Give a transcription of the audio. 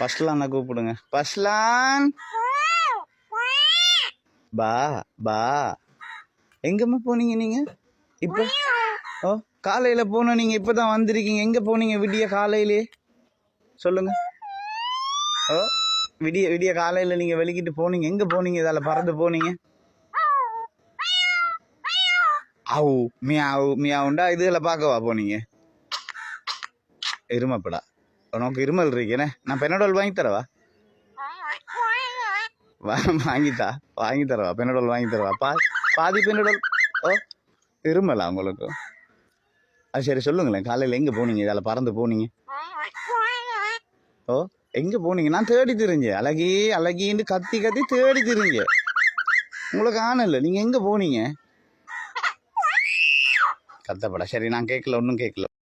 பஸ்லான கூப்பிடுங்க. பஸ்லான் பா பா. எங்கம்மா போனீங்க நீங்க? இப்போ? ஓ காலையில போன நீங்க இப்பதான் வந்திருக்கீங்க. எங்க போனீங்க விடிய காலையிலே? சொல்லுங்க. ஓ விடிய விடிய காலையில நீங்க வெளிக்கிட்டு போனீங்க. எங்க போனீங்க? இதால பறந்து போனீங்க. ஆவு மியாவு மியாவுண்டா. இதுல பார்க்கவா போனீங்க? இருமப்படா உனக்கு இருமல் இருக்கேனே நான் பெனடோல் வாங்கி தரவா? வா- வாங்கித்தா வாங்கி தரவா பெனடோல் வாங்கி தரவா. பா பாதி பெனடோல் ஓ இருமலா உங்களுக்கு? அது சரி சொல்லுங்களேன். காலையில் எங்கே போனீங்க? இதால் பறந்து போனீங்க. ஓ எங்கே போனீங்க? நான் தேடி திரிஞ்சேன். அழகி அழகின்னு கத்தி கத்தி தேடி திரிஞ்ச உங்களுக்கு ஆனல நீங்கள் எங்கே போனீங்க? கத்தப்படா. சரி நான் கேட்கல ஒன்றும் கேட்கல.